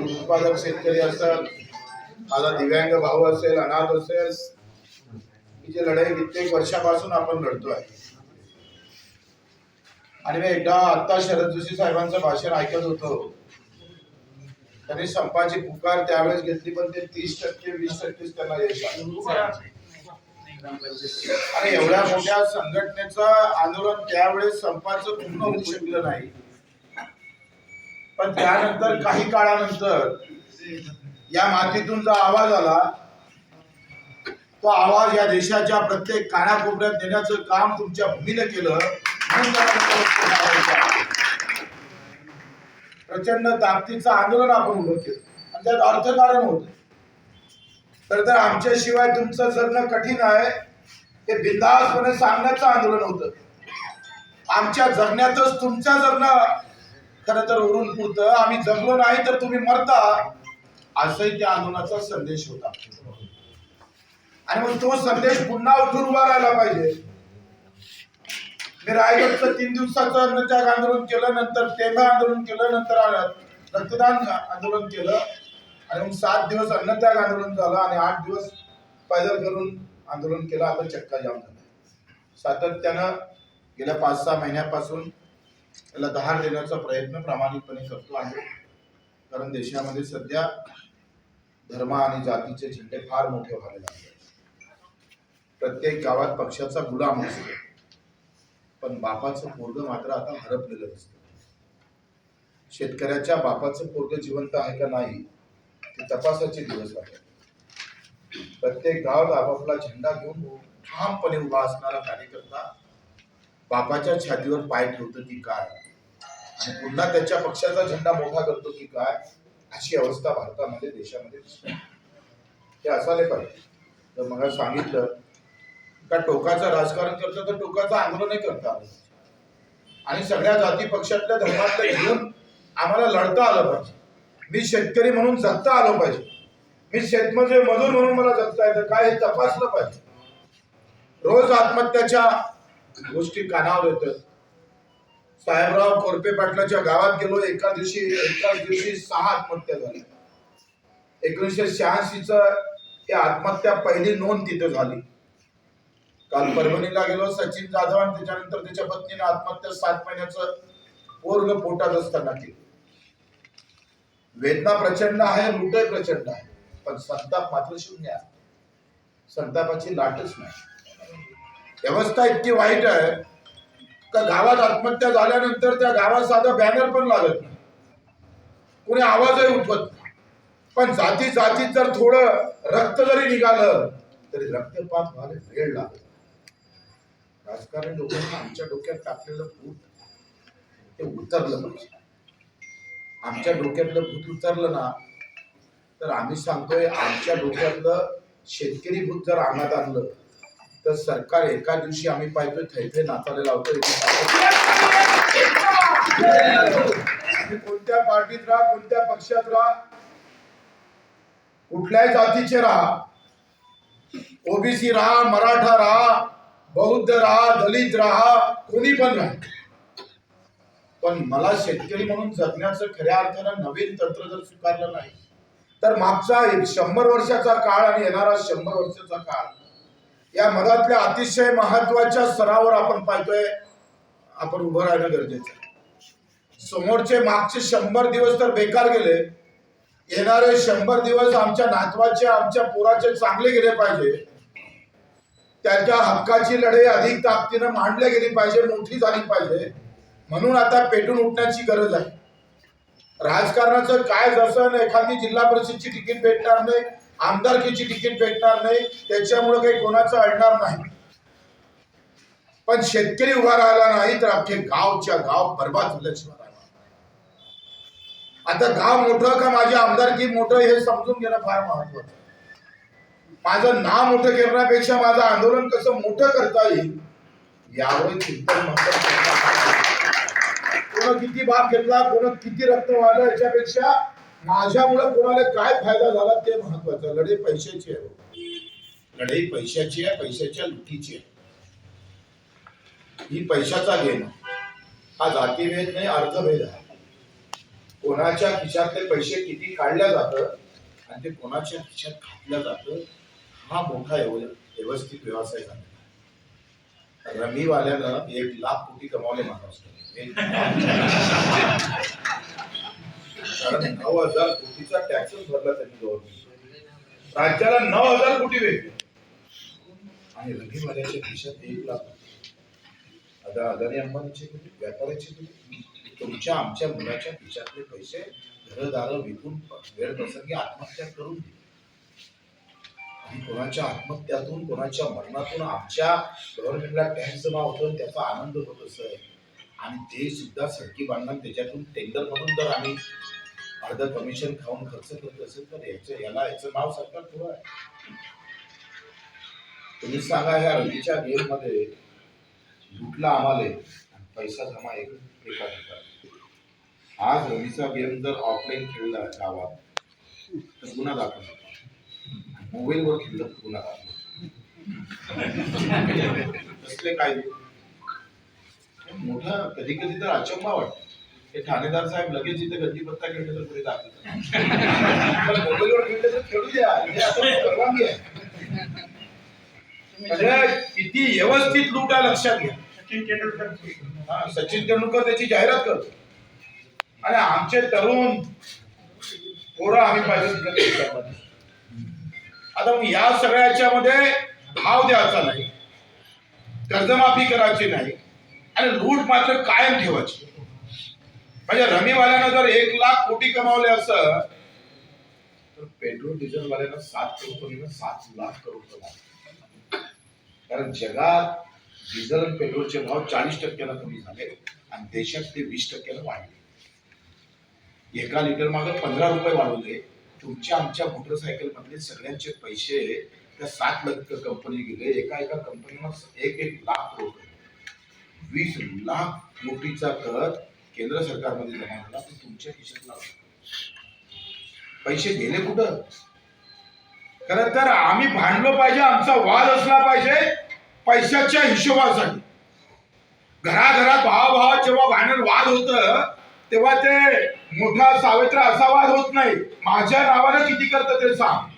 उत्पादक शेतकरी असतात माझा दिव्यांग भाऊ असेल अनाथ असेल ही जी लढाई कित्येक वर्षापासून आपण लढतोय आणि मी एकदा आत्ता शरद जोशी साहेबांचं भाषण ऐकत होतो. त्यांनी संपाची पुकार त्यावेळेस घेतली पण ते तीस टक्के वीस टक्केच त्यांना यश आणि एवढ्या मोठ्या संघटनेचं आंदोलन त्यावेळेस संपाचं पूर्ण होऊ शकलं नाही. पण त्यानंतर काही काळानंतर या मातीतून जो आवाज आला तो आवाज या देशाच्या प्रत्येक कानाकोपऱ्यात नेण्याचं काम तुमच्या भूमीने केलं प्रचंड ताकदीचं आंदोलन आपण उभं केलं. आणि त्यात अर्थकारण होत. तर तर आमच्याशिवाय तुमचं जगणं कठीण आहे ते बिंदासपणे सांगण्याचं आंदोलन होतं. आमच्या जगण्यातच तुमच्या जगणं खरं तर उरून पुरतं आम्ही जगलो नाही तर तुम्ही मरता. असंही त्या आंदोलनाचा संदेश होता. आणि मग तो संदेश पुन्हा उठून उभा राहिला पाहिजे. मी रायगडचं तीन दिवसाचं अन्नत्याग आंदोलन केलं नंतर तेंगा आंदोलन केलं नंतर रक्तदान आंदोलन केलं. आणि मग सात दिवस अन्नत्याग आंदोलन झालं आणि आठ दिवस पैदल करून आंदोलन केलं. आता चक्का जाम झाला. सातत्यानं गेल्या पाच सहा महिन्यापासून त्याला धार देण्याचा प्रयत्न प्रामाणिकपणे करतो आहे. कारण देशामध्ये सध्या धर्म आणि जातीचे झेंडे फार मोठे व्हायला लागले प्रत्येक गावात पक्षाचा गुलाम असतो. पण बापाचं पोरग मात्र आता हरपलेलं असतं शेतकऱ्याच्या बापाचं पोरग जिवंत आहे का नाही ते तपासाचे दिवस आहेत. प्रत्येक गावात आपापला झेंडा घेऊन ठामपणे उभा असणारा कार्यकर्ता बापाच्या छातीवर पाय ठेवतो की काय? आणि पुन्हा त्याच्या पक्षाचा झेंडा मोठा करतो की काय? अशी अवस्था भारतामध्ये देशामध्ये दिसते. हे असायला पाहिजे. तर मग सांगितलं का टोकाचं राजकारण करतं तर टोकाचं आंदोलनही करता आणि सगळ्या जाती पक्षातल्या धर्मातल्या घेऊन आम्हाला लढता आलं पाहिजे. मी शेतकरी म्हणून जगता आलो पाहिजे. मी शेतमजूर मजूर म्हणून मला जगता येतं. काय हे तपासलं पाहिजे. रोज आत्महत्याच्या गोष्टी कानावर येतात. साहेबराव कोरपे पाटलाच्या गावात गेलो एका दिवशी एकाच दिवशी सहा आत्महत्या झाल्या एकोणीसशे शहाऐंशीच ही आत्महत्या पहिली नोंद तिथे झाली. काल परभणीला गेलो सचिन जाधव आणि त्याच्यानंतर त्याच्या पत्नीने आत्महत्या सात महिन्याचं पोरग पोटात असताना केली. वेदना प्रचंड आहे लुटही प्रचंड आहे पण संताप मात्र शून्य आहे. संतापाची लाटच नाही. व्यवस्था इतकी वाईट आहे का गावात आत्महत्या झाल्यानंतर त्या गावात साधा बॅनर पण लागत नाही. कोणी आवाजही उठवत नाही. पण जाती जातीत जर थोडं रक्त जरी निघालं तरी रक्तपात व्हायला वेळ लागत राजकारण लोकांना आमच्या डोक्यात टाकलेलं भूत ते उतरलं पाहिजे. आमच्या डोक्यातलं भूत उतरलं ना तर आम्ही सांगतोय आमच्या डोक्यातलं शेतकरी भूत जर अंगात आणलं तर सरकार एका दिवशी आम्ही पाहतोय थैथे नाचायला लावतो कोणत्या पार्टीत राहा कोणत्या पक्षात राहा. कुठल्याही जातीचे राहा. ओबीसी राहा मराठा राहा बौद्ध राहा दलित राहा कोणी पण राहा. पण मला शेतकरी म्हणून जगण्याचं खऱ्या अर्थानं नवीन तंत्र जर स्वीकारलं नाही तर मागचा एक शंभर वर्षाचा काळ आणि येणारा शंभर वर्षाचा काळ या मधातल्या अतिशय महत्त्वाच्या स्तरावर आपण पाहतोय. आपण उभं राहणं गरजेचं आहे. समोरचे मागचे शंभर दिवस तर बेकार गेले. येणारे शंभर दिवस आमच्या नातवाचे आमच्या पोराचे चांगले गेले पाहिजे. त्याच्या हक्काची लढाई अधिक ताकदीनं मांडली गेली पाहिजे मोठी झाली पाहिजे. म्हणून आता पेटून उठण्याची गरज आहे. राजकारणाचं काय जसं एखादी जिल्हा परिषदची तिकीट भेटणार नाही आमदारकीची तिकीट भेटणार नाही त्याच्यामुळे काही कोणाचं अडणार नाही. पण शेतकरी उभा राहिला नाही तर अख्खे गावच्या गाव बर्बाद झाल्याशिवाय आता गाव मोठं का माझी आमदारकी मोठं हे समजून घेणं फार महत्वाचं माझं नाव मोठं करण्यापेक्षा माझं आंदोलन कसं मोठं करता येईल यावर चिंतन कोण किती भाग घेतला कोण किती रक्त वाढलं याच्यापेक्षा माझ्यामुळे कोणाला काय फायदा झाला ते महत्वाचं. लढाई पैशाची आहे. लढाई पैशाची आहे पैशाच्या लुटीची आहे. ही पैशाचा गेम हा जातीभेद नाही अर्थभेद आहे. कोणाच्या खिशातले पैसे किती काढल्या जातं आणि ते कोणाच्या खिशात घातल्या जातं हा मोठा व्यवस्थित व्यवसाय झाला रमीवाल्यानं एक लाख कोटी कमावले महाराष्ट्रात. एक नऊ हजार कोटीचा टॅक्सच भरला त्यांनी गव्हर्नमेंट राज्याला नऊ हजार कोटी भेटले. आणि रमीवाल्याच्या खिशात एक लाख आता अदानी अंबानीचे व्यापाऱ्याचे तुमच्या आमच्या मुलाच्या खिशातले पैसे घरदार विकून वेळ प्रसंगी आत्महत्या करून दिली. आणि कोणाच्या आत्महत्यातून कोणाच्या मरणातून आमच्या गव्हर्नमेंटला टॅक्स जमा होतो त्याचा आनंद होत असेल आणि ते सुद्धा सडकी बांधणार त्याच्यातून टेंडर मधून जर आम्ही अर्ध कमिशन खाऊन खर्च करत असेल तर याचं याला याचं नाव सरकार थोडं आहे तुम्ही सांगा ह्या रवीच्या गेममध्ये लुटला आम्हाला पैसा जमा एक एका आज रवीचा गेम जर ऑफलाईन खेळला गावात तर गुन्हा दाखल मोबाईलवर खेळलं तर गुन्हा दाखल कसले काय? मोठा कधी कधी तर अचंबा वाटतो. हे ठाणेदार साहेब लगेच इथे गद्दी पत्ता खेळले तर पुढे दाखल पण मोबाईलवर खेळले तर खेळू द्या. हे आता परवानगी आहे. म्हणजे किती व्यवस्थित लूट आहे लक्षात घ्या. सचिन तेंडुलकर हा, सचिन तेंडुलकर त्याची जाहिरात करतो. आणि आमचे तरुण पोरं आम्ही पाहिजे. आता मग या सगळ्याच्या मध्ये भाव द्यायचा नाही. कर्जमाफी करायची नाही. आणि लूट मात्र कायम ठेवायची. म्हणजे रमीवाल्यानं जर एक लाख कोटी कमावले असं तर पेट्रोल डिझेल वाल्यानं सात कंपनीनं सात लाख करोड कमावले कारण जगात डिझेल आणि पेट्रोलचे भाव चाळीस टक्क्यानं कमी झाले आणि देशात ते वीस टक्क्यानं वाढले. एका लिटर मागे पंधरा रुपये वाढवले. तुमच्या आमच्या मोटरसायकल मधले सगळ्यांचे पैसे त्या सात लाख कंपनी गेले. एका एका कंपनीला एक एक लाख करोड वीस लाख कोटीचा कर केंद्र सरकारमध्ये जमा झाला तो तुमच्या खिशात लागला पैसे गेले कुठं? खरं तर आम्ही भांडलो पाहिजे आमचा वाद असला पाहिजे पैशाच्या हिशोबासाठी. घराघरात भावाभावात जेव्हा भांडण वाद होत तेव्हा ते मोठा सावित्र असा वाद होत नाही. माझ्या नावानं किती करतं ते सांग.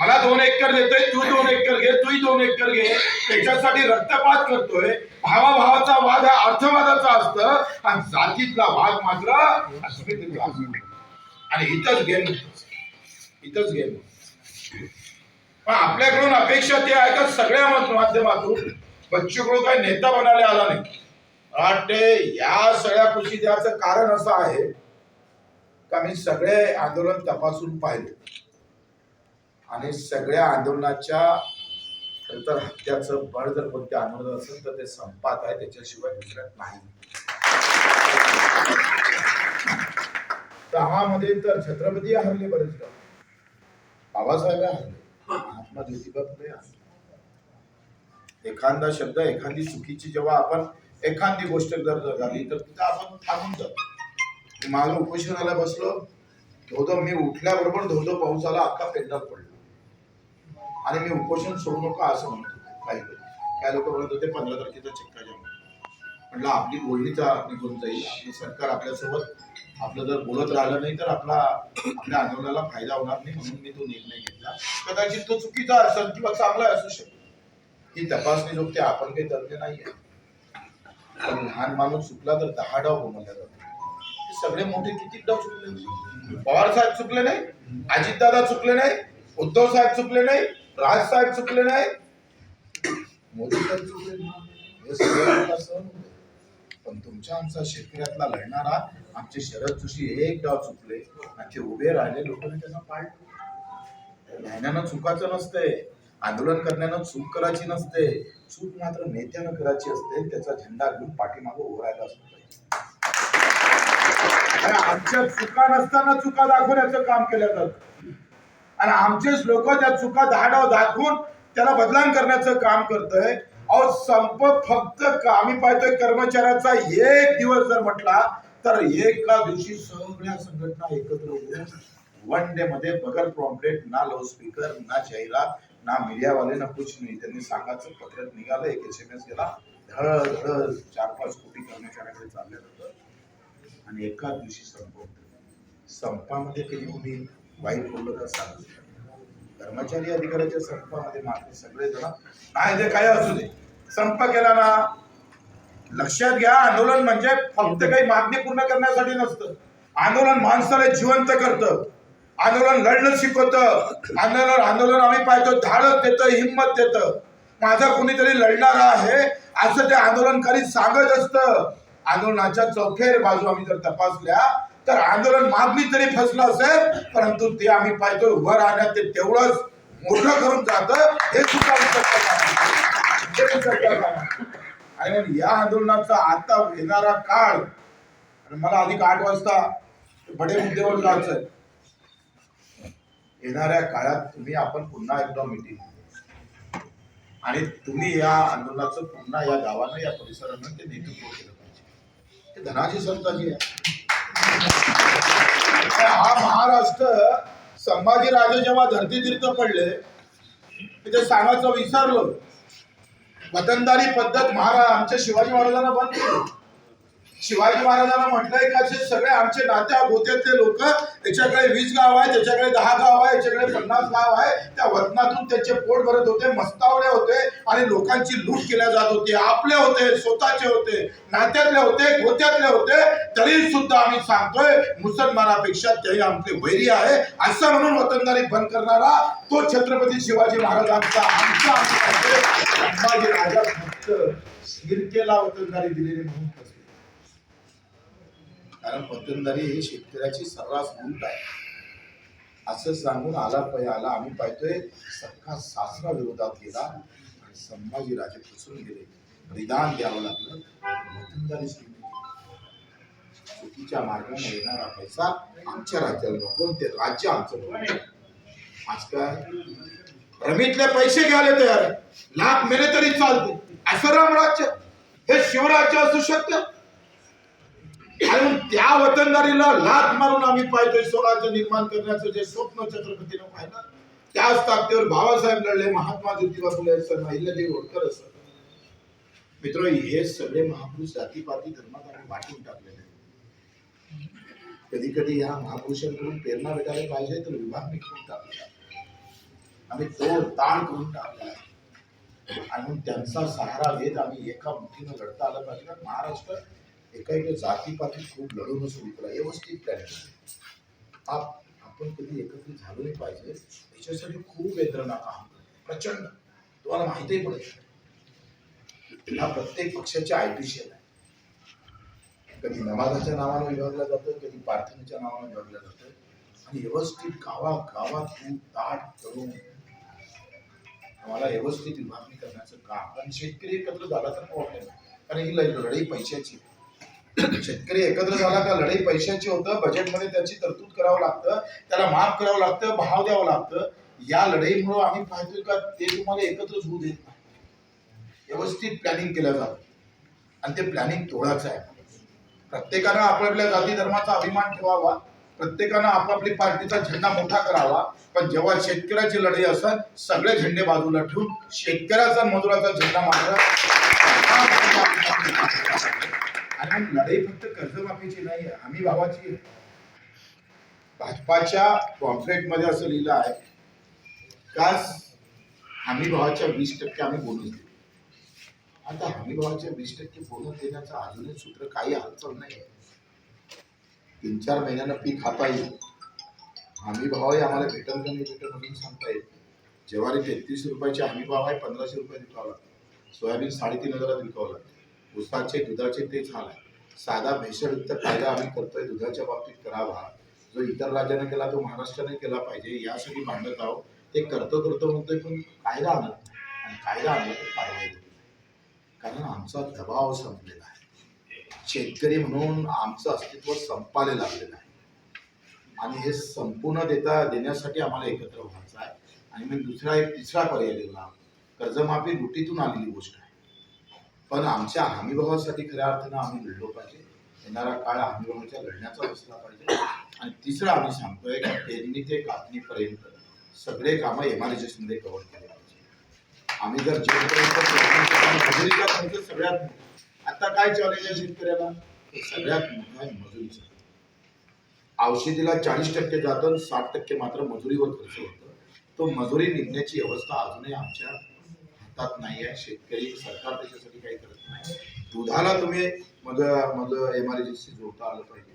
मला दोन एकर देतोय तू दोन एकर घे तूही दोन एकर घे. त्याच्यासाठी रक्तपात करतोय. भावाभावाचा वाद हा अर्थवादाचा असतं आणि जातीतला वाद मात्र आणि इथंच गेम इथंच गेम पण आपल्याकडून अपेक्षा ते आहे का सगळ्या माध्यमातून? बच्चूकडून काही नेता बनायला आला नाही. वाटते या सगळ्या कृषी द्याचं कारण असं आहे का मी सगळे आंदोलन तपासून पाहिले? आणि सगळ्या आंदोलनाच्या खरं तर हत्याचं बळ जर कोणते आंदोलन असेल तर ते संपात आहे त्याच्याशिवाय दुसऱ्यात नाही. दहा मध्ये तर छत्रपती हरले बरेच गाव. बाबासाहेब हरले. महात्मा ज्योतिबा फुले हरले. एखादा शब्द एखादी चुकीची जेव्हा आपण एखादी गोष्ट जर झाली तर तिथं आपण थांबून जातो माझं मागं उपोषणाला बसलो. धोधो मी उठल्याबरोबर धोधो पाऊस आला अख्खा पेंडाल पडलो. आणि मी उपोषण सोडू नका असं म्हणत. होते काही. काही लोक म्हणत होते पंधरा तारखेचा चक्का जाम म्हटलं आपली बोलणीचा निघून जाईल. आपलं सरकार आपल्यासोबत आपलं जर बोलत राहिलं नाही तर आपला आपल्या आंदोलनाला फायदा होणार नाही म्हणून मी तो निर्णय घेतला. कदाचित तो चुकीचा असेल किंवा चांगला असू शकतो ही तपासणी जोगते आपण काही तज्ञ नाही पण लहान माणूस चुकला तर दहा डाव बोलल्या जातो सगळे मोठे किती डाव चुकले? पवार साहेब चुकले नाही अजितदादा चुकले नाही उद्धव साहेब चुकले नाही राज साहेब चुकले नाही. मोदी साहेब चुकले नाही. पण तुमच्या आमचा शेतकऱ्यातला लढणारा आमचे शरद जोशी एक डाव चुकले. आमचे उभे राहिले लोकांनी त्यांना पाळले लिहिण्यानं चुकाचं नसते. आंदोलन करण्यानं चूक करायची नसते. चूक मात्र नेत्यानं करायची असते. त्याचा झेंडा घेऊन पाठीमागं उभं असतो पाहिजे. आमच्या चुका नसताना चुका दाखवण्याचं काम केलं जातं. आणि आमचेच लोक त्या चुका धाडाव दाखवून त्याला बदलाम करण्याचं काम करतोय. अहो संप फक्त का- आम्ही पाहतोय कर्मचाऱ्याचा एक दिवस जर म्हटला तर एका दिवशी सगळ्या संघटना एकत्र होऊन वन डे मध्ये बगर प्रॉम्प्लेट ना लाऊडस्पीकर ना जाहिरात ना मीडियावाले ना कुछ नाही. त्यांनी सांगायचं पत्रक निघालं एक एस एम एस गेला धळ धळ चार पाच कोटी कर्मचाऱ्याकडे चाललं होतं. आणि एका दिवशी संप संपामध्ये कधी कुणी वाईट बोललं तर सांगू कर्मचारी अधिकाऱ्याच्या संपामध्ये मात्र सगळेजण नाही ते काय असू दे. संप केला ना लक्षात घ्या आंदोलन म्हणजे फक्त काही मागणी पूर्ण करण्यासाठी नसतं. आंदोलन माणसाला जिवंत करतं. आंदोलन लढणं शिकवतं. आंदोलन आंदोलन आम्ही पाहतो धाडत देतं हिंमत देतं. माझा कोणीतरी लढणारा आहे असं ते आंदोलनकारी सांगत असतं. आंदोलनाच्या चौफेर बाजू आम्ही जर तपासल्या तर आंदोलन मागणी तरी फसलं असेल परंतु ते आम्ही पाहिजे उभं राहण्यात ते तेवढंच मोठं करून जातं हे सुद्धा आणि या आंदोलनाचा आता येणारा काळ मला अधिक आठ वाजता बडे मुद्देवर जायचं येणाऱ्या काळात तुम्ही आपण पुन्हा एकदा मिटिंग आणि तुम्ही या आंदोलनाचं पुन्हा या गावानं या परिसरानं ते नेतृत्व केलं पाहिजे. ते धनाजी संताजी आहे. हा महाराष्ट्र संभाजी राजे जेव्हा धरती तीर्थ पडले ते सांगायचं विसरलो. वतनदारी पद्धत महाराज आमच्या शिवाजी महाराजांना बंद केली. शिवाजी महाराजांना म्हटलंय का जे सगळे आमचे नात्या गोत्यातले लोक याच्याकडे वीस गाव आहे त्याच्याकडे दहा गाव आहे याच्याकडे पन्नास गाव आहे त्या वतनातून त्याचे पोट भरत होते मस्तावले होते आणि लोकांची लूट केल्या जात होती. आपले होते स्वतःचे होते नात्यातले होते गोत्यातले होते तरी सुद्धा आम्ही सांगतोय मुसलमानापेक्षा तरी आमचे वैरी आहे. असं म्हणून वतनदारी बंद करणारा तो छत्रपती शिवाजी महाराजांचा आमचा संभाजी राजा फक्त शिरकेला वतनदारी दिलेली म्हणून कारण वतनदारी ही शेतकऱ्याची सर्रास गुंत आहे. असं सांगून आला पै आला आम्ही पाहतोय सख्खा सासरा विरोधात गेला आणि संभाजी राजे फसून गेले. बलिदान द्यावं लागलं. वतनदारी चुकीच्या मार्गाने येणारा पैसा आमच्या राज्याला नको ते राज्य आमचं नको. आज काय? रमीतले पैसे घ्यायला तयार लाख मेले तरी चालते असं राम राज्य. हे शिवराज्य असू शकतं? आणि मग त्या वतनदारीला लाथ मारून आम्ही पाहतोय स्वराज्य निर्माण करण्याचं जे स्वप्न छत्रपतीनं पाहिलं त्याच ताकदीवर बाबासाहेब लढले महात्मा ज्योतिबा फुले असं अहिल्यादेवी होळकर असं मित्र हे सगळे महापुरुष जातीपाती धर्मात आम्ही वाटून टाकलेले कधी कधी या महापुरुषांकडून प्रेरणा भेटायला पाहिजे तर विभाग करून टाकल्या आम्ही तोड ताण करून टाकला. आणि त्यांचा सहारा घेत आम्ही एका मुठीनं लढता आलं पाहिजे. महाराष्ट्र एका एका जातीपाती खूप लढून सुरू केला व्यवस्थित प्लॅन आप आपण कधी एकत्रित झालो नाही पाहिजे याच्यासाठी खूप यंत्रणा काम करते. प्रचंड. तुम्हाला माहितीही पडत हा प्रत्येक पक्षाचे आयपीशियल आहे. कधी नमाजाच्या नावानं विभागलं जातं कधी प्रार्थनेच्या नावानं विभागलं जातं. आणि व्यवस्थित गावा गावात दाट ताट करून आम्हाला व्यवस्थित विभागणी करण्याचं काम. कारण शेतकरी एकत्र झाला तर प्रॉब्लेम कारण ही लढाई पैशाची शेतकरी एकत्र झाला का लढाई पैशाची होतं बजेटमध्ये त्याची तरतूद करावं लागतं त्याला माफ करावं लागतं भाव द्यावं लागतं. या लढाईमुळं आम्ही पाहतोय का ते तुम्हाला एकत्रच होऊ देत नाही. व्यवस्थित प्लॅनिंग केलं जातं. आणि ते प्लॅनिंग तोडाचं आहे. प्रत्येकानं आपापल्या जाती धर्माचा अभिमान ठेवावा. प्रत्येकानं आपापली पार्टीचा झेंडा मोठा करावा. पण जेव्हा शेतकऱ्याची लढाई असेल सगळे झेंडे बाजूला ठेवून शेतकऱ्याचा मजुराचा झेंडा मात्र आणि लढाई फक्त कर्जमाफीची नाही आहे हमी भावाची आहे. भाजपाच्या मध्ये असं लिहिलं आहे का हमी भावाच्या वीस टक्के आम्ही बोनस देऊ. आता हमी भावाच्या वीस टक्के बोनस देण्याचं अजूनही सूत्र काही हालचाल नाही. तीन चार महिन्यानं पीक खाता येईल. हमी भावही आम्हाला भेटल का नाही भेटल म्हणून सांगता येईल ज्वारी तेहतीस रुपयाचे हमी भाव आहे पंधराशे रुपये विकावं लागतं. सोयाबीन साडेतीन हजारात विकावं लागतं. उसाचे दुधाचे तेच हाल आहे. साधा भेसळयुक्त कायदा आम्ही करतोय दुधाच्या बाबतीत करावा. जो इतर राज्याने केला तो महाराष्ट्राने केला पाहिजे. यासाठी भांडत आहोत. ते करतो करतो म्हणतोय पण कायदा आणत आणि कायदा आणला तर कारवाई होत कारण आमचा दबाव संपलेला आहे. शेतकरी म्हणून आमचं अस्तित्व संपायला लागलेलं आहे. आणि हे संपूर्ण देता देण्यासाठी आम्हाला एकत्र व्हायचं आहे. आणि मी दुसरा एक तिसरा पर्याय दिला. कर्जमाफी लुटीतून आलेली गोष्ट आहे. पण आमच्या हमीभावासाठी खऱ्या अर्थानं आम्ही लढलो पाहिजे. येणारा काळ हमीभावाच्या लढण्याचा असला पाहिजे. आणि तिसरं आम्ही सांगतोय की पेरणी ते कापणीपर्यंत सगळे कामं एम कव्हर केले पाहिजे. आम्ही जर मजुरीचा खर्च सगळ्यात आता काय चॅलेंज आहे शेतकऱ्याला? सगळ्यात मोठा आहे मजुरीचा. औषधीला चाळीस टक्के जातं साठ टक्के मात्र मजुरीवर खर्च होतं. तो मजुरी निघण्याची अवस्था अजूनही आमच्या हातात नाही आहे. शेतकरी सरकार त्याच्यासाठी काही करत नाही दुधाला तुम्ही मध मध एम आर जोडता आलं पाहिजे.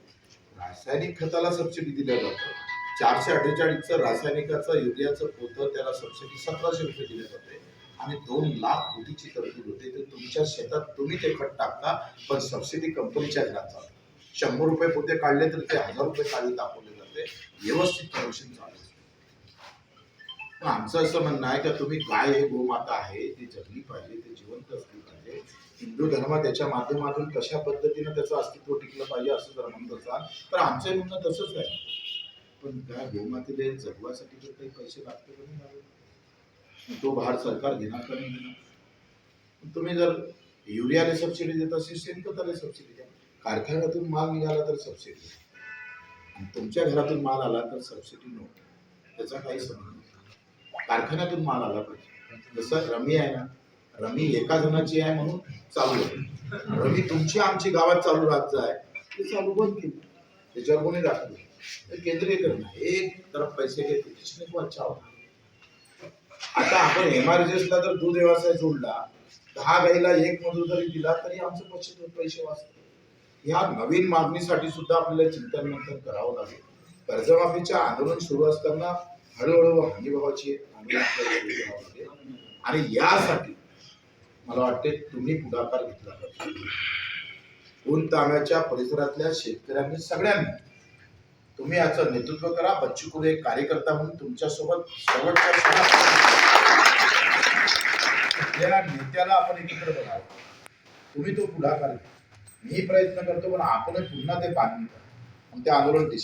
रासायनिक खताला सबसिडी दिल्या जातं. चारशे अठ्ठेचाळीसचं रासायनिकाचं युरियाचं पोतं त्याला सबसिडी सतराशे रुपये दिले जाते. आणि दोन लाख कोटीची तरतूद होते. तर तुमच्या शेतात तुम्ही ते खत टाकता पण सबसिडी कंपनीच्या घरात जातात शंभर रुपये पोते काढले तर ते हजार रुपये काढून दाखवले जाते. व्यवस्थित कमिशन चालू आमचं असं म्हणणं आहे का तुम्ही गाय हे गोमाता आहे ती जगली पाहिजे ती जिवंत असली पाहिजे. हिंदू धर्म त्याच्या माध्यमातून कशा पद्धतीनं त्याचं अस्तित्व टिकलं पाहिजे असं जर म्हणत असाल तर आमचं म्हणणं तसंच आहे. पण त्या गोमातेला जगवासाठी जर काही पैसे लागते का नाही तो भार सरकार घेणार का नाही घेणार? पण तुम्ही जर युरियाला सबसिडी देत असेल शेणखताला सबसिडी द्या. कारखान्यातून माल निघाला तर सबसिडी आणि तुमच्या घरातून माल आला तर सबसिडी नको. त्याचा काही संबंध नाही. कारखान्यातून माल आला पाहिजे. जसं रमी आहे ना रमी एका जणाची आहे म्हणून चालू आहे. रमी तुमची आमची गावात चालू राहत आहे ते चालू बंद केली. त्याच्यावर कोणी दाखल तर केंद्रीयकरण आहे. एक तरफ पैसे घेते जिसने अच्छा होता आता आपण एमआरजेसला जर दूध व्यवसाय जोडला दहा गाईला एक मजूर जरी दिला तरी आमचे पश्चिम पैसे वाचतात. या नवीन मागणीसाठी सुद्धा आपल्याला चिंतन मंथन करावं लागेल. कर्जमाफीचे आंदोलन सुरू असताना हळूहळू हमीभावाची आंदोलन आणि यासाठी मला वाटते तुम्ही पुढाकार घेतला पाहिजे. ऊन परिसरातल्या शेतकऱ्यांनी सगळ्यांनी तुम्ही याचं नेतृत्व करा. बच्चू कडू एक कार्यकर्ता म्हणून तुमच्यासोबत शेवटच्या क्षणात नेत्याला आपण एकत्र बघा तुम्ही तो पुढाकार घ्या. मी प्रयत्न करतो पण आपणच पुन्हा ते बांधणी करा मग ते आंदोलन दिसेल